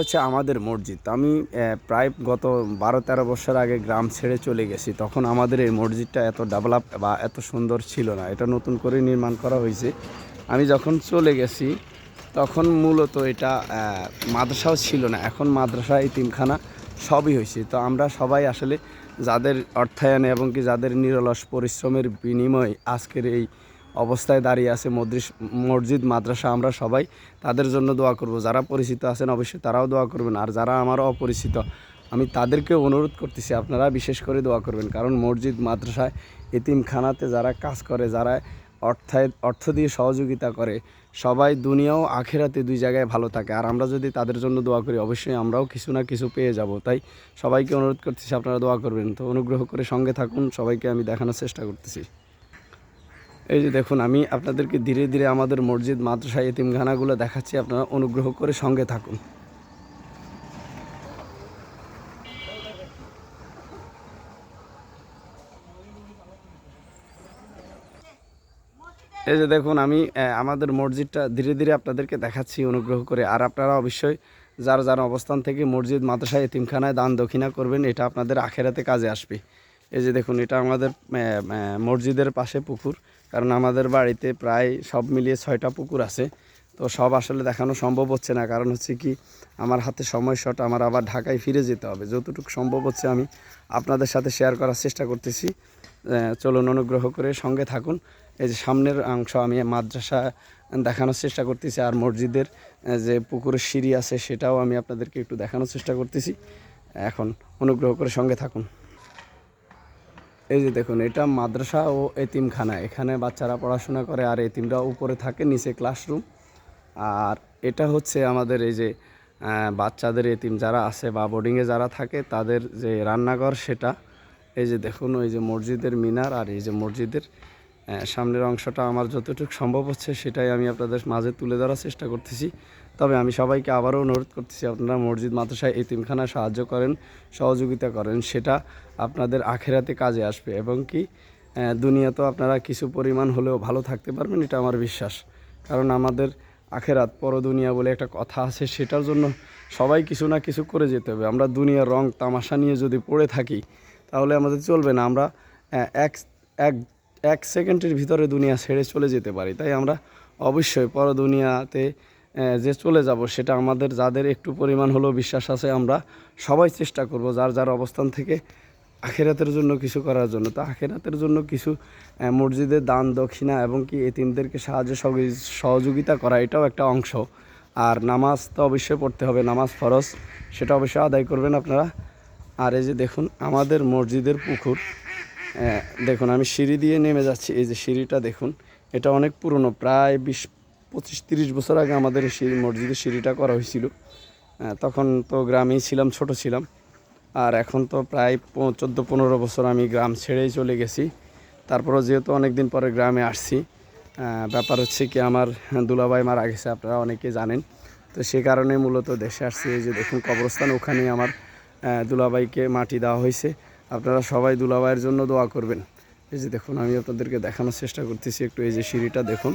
হচ্ছে আমাদের মসজিদ। আমি প্রায় গত বারো তেরো বছর আগে গ্রাম ছেড়ে চলে গেছি, তখন আমাদের এই মসজিদটা এত ডেভেলপ বা এত সুন্দর ছিল না। এটা নতুন করে নির্মাণ করা হয়েছে। আমি যখন চলে গেছি, তখন মূলত এটা মাদ্রাসাও ছিল না। এখন মাদ্রাসা তিনখানা সবই হয়েছে। তো আমরা সবাই আসলে যাদের অর্থায়নে এবং কি যাদের নিরলস পরিশ্রমের বিনিময়ে আজকের এই অবস্থায় দাঁড়িয়ে আছে মদ্রিস মসজিদ, মাদ্রাসা, আমরা সবাই তাদের জন্য দোয়া করব। যারা পরিচিত আছেন, অবশ্যই তারাও দোয়া করবেন। আর যারা আমার অপরিচিত, আমি তাদেরকে অনুরোধ করতেছি, আপনারা বিশেষ করে দোয়া করবেন। কারণ মসজিদ, মাদ্রাসায় এতিমখানাতে যারা কাজ করে, যারা অর্থায় অর্থ দিয়ে সহযোগিতা করে, সবাই দুনিয়াও আখেরাতে দুই জায়গায় ভালো থাকে। আর আমরা যদি তাদের জন্য দোয়া করি, অবশ্যই আমরাও কিছু না কিছু পেয়ে যাব। তাই সবাইকে অনুরোধ করতেছি, আপনারা দোয়া করবেন। তো অনুগ্রহ করে সঙ্গে থাকুন, সবাইকে আমি দেখানোর চেষ্টা করতেছি। এই যে দেখুন, আমি আপনাদেরকে ধীরে ধীরে আমাদের মসজিদ, মাদ্রাসা, এতিমখানাগুলো দেখাচ্ছি। আপনারা অনুগ্রহ করে সঙ্গে থাকুন। এই যে দেখুন, আমি আমাদের মসজিদটা ধীরে ধীরে আপনাদেরকে দেখাচ্ছি, অনুগ্রহ করে। আর আপনারা অবশ্যই যার যার অবস্থান থেকে মসজিদ, মাদ্রাসা, এতিমখানায় দান দক্ষিণা করবেন, এটা আপনাদের আখেরাতে কাজে আসবে। এই যে দেখুন, এটা আমাদের মসজিদের পাশে পুকুর। কারণ আমাদের বাড়িতে প্রায় সব মিলিয়ে ছয়টা পুকুর আছে। তো সব আসলে দেখানো সম্ভব হচ্ছে না। কারণ হচ্ছে কি, আমার হাতে সময় শট আমার আবার ঢাকায় ফিরে যেতে হবে। যতটুকু সম্ভব হচ্ছে আমি আপনাদের সাথে শেয়ার করার চেষ্টা করতেছি। চলুন অনুগ্রহ করে সঙ্গে থাকুন। এই যে সামনের অংশ আমি মাদ্রাসা দেখানোর চেষ্টা করতেছি আর মসজিদের যে পুকুরের সিঁড়ি আছে সেটাও আমি আপনাদেরকে একটু দেখানোর চেষ্টা করতেছি। এখন অনুগ্রহ করে সঙ্গে থাকুন। এই যে দেখুন, এটা মাদ্রাসা ও এতিমখানা। এখানে বাচ্চারা পড়াশোনা করে আর এতিমরা উপরে থাকে, নিচে ক্লাসরুম আর এটা হচ্ছে আমাদের এই যে বাচ্চাদের এতিম যারা আছে বা বোর্ডিংয়ে যারা থাকে, তাদের যে রান্নাঘর সেটা। এই যে দেখুন, ওই যে মসজিদের মিনার আর এই যে মসজিদের সামনের অংশটা আমার যতটুকু সম্ভব হচ্ছে সেটাই আমি আপনাদের মাঝে তুলে ধরার চেষ্টা করতেছি। তবে আমি সবাইকে আবারও অনুরোধ করতেছি আপনারা মসজিদ মাদ্রাসায় এতিমখানা সাহায্য করেন সহযোগিতা করেন সেটা আপনাদের আখেরাতে কাজে আসবে এবং কি দুনিয়াতেও আপনারা কিছু পরিমাণ হলেও ভালো থাকতে পারবেন এটা আমার বিশ্বাস। কারণ আমাদের আখেরাত পর দুনিয়া বলে একটা কথা আছে সেটার জন্য সবাই কিছু না কিছু করে যেতে হবে। আমরা দুনিয়ার রং তামাশা নিয়ে যদি পড়ে থাকি তাহলে আমাদের চলবে না। আমরা এক এক এক সেকেন্ডের ভিতরে দুনিয়া ছেড়ে চলে যেতে পারি। তাই আমরা অবশ্যই পর দুনিয়াতে আহ, যে চলে যাব, সেটা আমাদের যাদের একটু পরিমাণ হলেও বিশ্বাস আছে, আমরা সবাই চেষ্টা করব যার যার অবস্থান থেকে আখেরাতের জন্য কিছু করার জন্য। তো আখেরাতের জন্য কিছু মসজিদের দান, দক্ষিণা এবং কি এতিমদেরকে সাহায্য সহযোগি- সহযোগিতা করা, এটাও একটা অংশ। আর নামাজ তো অবশ্যই পড়তে হবে, নামাজ ফরজ, সেটা অবশ্যই আদায় করবেন আপনারা। আর এই যে দেখুন, আমাদের মসজিদের পুকুর দেখুন, আমি সিঁড়ি দিয়ে নেমে যাচ্ছি, এই যে সিঁড়িটা দেখুন, এটা অনেক পুরনো, প্রায় বিশ পঁচিশ তিরিশ বছর আগে আমাদের সিঁড়ি মসজিদের সিঁড়িটা করা হয়েছিল। তখন তো গ্রামেই ছিলাম, ছোট ছিলাম। আর এখন তো প্রায় চোদ্দ পনেরো বছর আমি গ্রাম ছেড়েই চলে গেছি। তারপরও যেহেতু অনেক দিন পরে গ্রামে আসছি ব্যাপার হচ্ছে কি আমার দুলাভাই মারা গেছে, আপনারা অনেকে জানেন। তো সে কারণে মূলত দেশে আসছি। এই যে দেখুন, কবরস্থান ওখানে আমার দুলাভাইকে মাটি দেওয়া হয়েছে। আপনারা সবাই দুলাভাইয়ের জন্য দোয়া করবেন। এই যে দেখুন, আমি আপনাদেরকে দেখানোর চেষ্টা করতেছি। একটু এই যে সিঁড়িটা দেখুন।